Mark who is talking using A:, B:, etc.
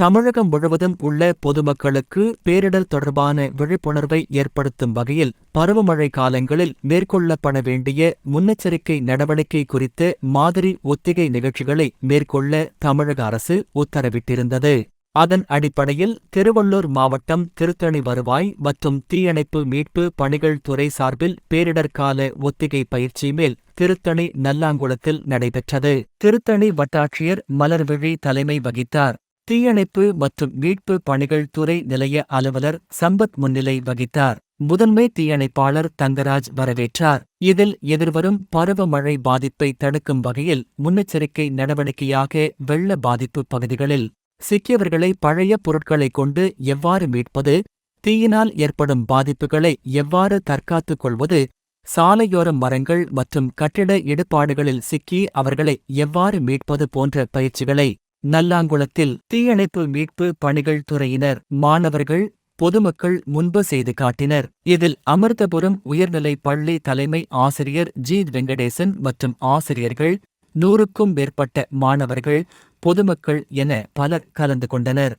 A: தமிழகம் முழுவதும் உள்ள பொதுமக்களுக்கு பேரிடர் தொடர்பான விழிப்புணர்வை ஏற்படுத்தும் வகையில் பருவமழை காலங்களில் மேற்கொள்ளப்பட வேண்டிய முன்னெச்சரிக்கை நடவடிக்கை குறித்த மாதிரி ஒத்திகை நிகழ்ச்சிகளை மேற்கொள்ள தமிழக அரசு உத்தரவிட்டிருந்தது. அதன் அடிப்படையில் திருவள்ளூர் மாவட்டம் திருத்தணி வருவாய் மற்றும் தீயணைப்பு மீட்பு பணிகள் துறை சார்பில் பேரிடர் கால ஒத்திகை பயிற்சி மேல் திருத்தணி நல்லாங்குளத்தில் நடைபெற்றது. திருத்தணி வட்டாட்சியர் மலர்விழி தலைமை வகித்தார். தீயணைப்பு மற்றும் மீட்பு பணிகள் துறை நிலைய அலுவலர் சம்பத் முன்னிலை வகித்தார். முதன்மை தீயணைப்பாளர் தங்கராஜ் வரவேற்றார். இதில் எதிர்வரும் பருவமழை பாதிப்பை தடுக்கும் வகையில் முன்னெச்சரிக்கை நடவடிக்கையாக வெள்ள பாதிப்பு பகுதிகளில் சிக்கியவர்களை பழைய பொருட்களைக் கொண்டு எவ்வாறு மீட்பது தீயினால் ஏற்படும் பாதிப்புகளை எவ்வாறு தற்காத்துக் கொள்வது சாலையோர மரங்கள் மற்றும் கட்டிட இடுபாடுகளில் சிக்கி அவர்களை எவ்வாறு மீட்பது போன்ற பயிற்சிகளை நல்லாங்குளத்தில் தீயணைப்பு மீட்பு பணிகள் துறையினர் மாணவர்கள் பொதுமக்கள் முன்பு செய்து காட்டினர். இதில் அமிர்தபுரம் உயர்நிலை பள்ளி தலைமை ஆசிரியர் ஜி. வெங்கடேசன் மற்றும் ஆசிரியர்கள் நூறுக்கும் மேற்பட்ட மாணவர்கள் பொதுமக்கள் என பலர் கலந்து கொண்டனர்.